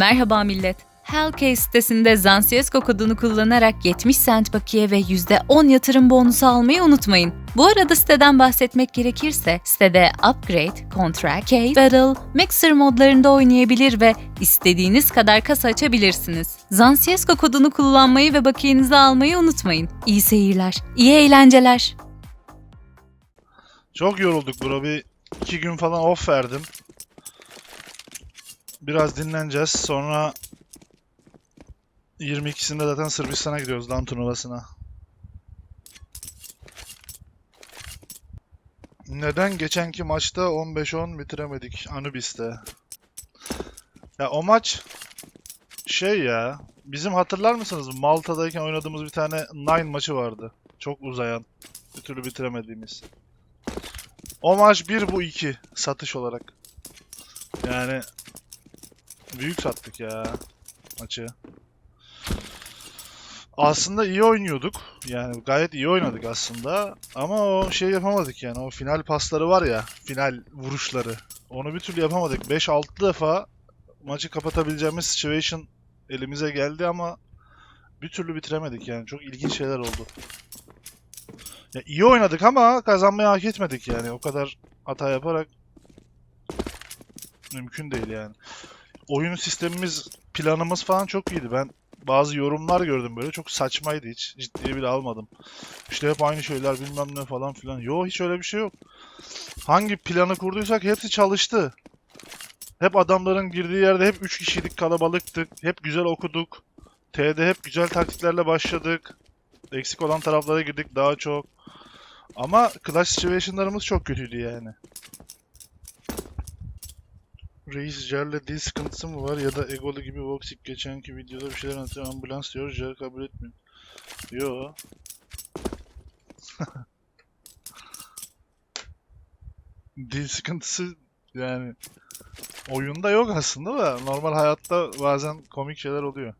Merhaba millet. Hellcase sitesinde Zansiyesco kodunu kullanarak 70 cent bakiye ve %10 yatırım bonusu almayı unutmayın. Bu arada siteden bahsetmek gerekirse sitede Upgrade, Contra, Case, Battle, Mixer modlarında oynayabilir ve istediğiniz kadar kasa açabilirsiniz. Zansiyesco kodunu kullanmayı ve bakiyenizi almayı unutmayın. İyi seyirler, iyi eğlenceler. Çok yorulduk bro. Bir iki gün falan off verdim. Biraz dinleneceğiz. Sonra 22'sinde zaten Sırbistan'a gidiyoruz lan turnuvasına. Neden geçenki maçta 15-10 bitiremedik Anubis'te? Ya o maç şey ya bizim hatırlar mısınız Malta'dayken oynadığımız bir tane Nine maçı vardı. Çok uzayan. Bir türlü bitiremediğimiz. O maç 1 bu 2 satış olarak. Yani büyük sattık ya maçı. Aslında iyi oynuyorduk. Yani gayet iyi oynadık aslında. Ama o şey yapamadık yani. O final pasları var ya. Final vuruşları. Onu bir türlü yapamadık. 5-6 defa maçı kapatabileceğimiz situation elimize geldi ama bir türlü bitiremedik yani. Çok ilginç şeyler oldu. Ya iyi oynadık ama kazanmayı hak etmedik yani. O kadar hata yaparak mümkün değil yani. Oyun sistemimiz, planımız falan çok iyiydi. Ben bazı yorumlar gördüm böyle. Çok saçmaydı hiç. Ciddiye bile almadım. İşte hep aynı şeyler bilmem ne falan filan. Yo hiç öyle bir şey yok. Hangi planı kurduysak hepsi çalıştı. Hep adamların girdiği yerde hep 3 kişiydik, kalabalıktık. Hep güzel okuduk. T'de hep güzel taktiklerle başladık. Eksik olan taraflara girdik daha çok. Ama Clash Situation'larımız çok kötüydü yani. Reis Jer'le dil sıkıntısı mı var ya da egolu gibi Voxic geçenki videoda bir şeyler anlatıyor ambulans diyor Jer kabul etmiyor. Yo. dil sıkıntısı yani oyunda yok aslında da normal hayatta bazen komik şeyler oluyor.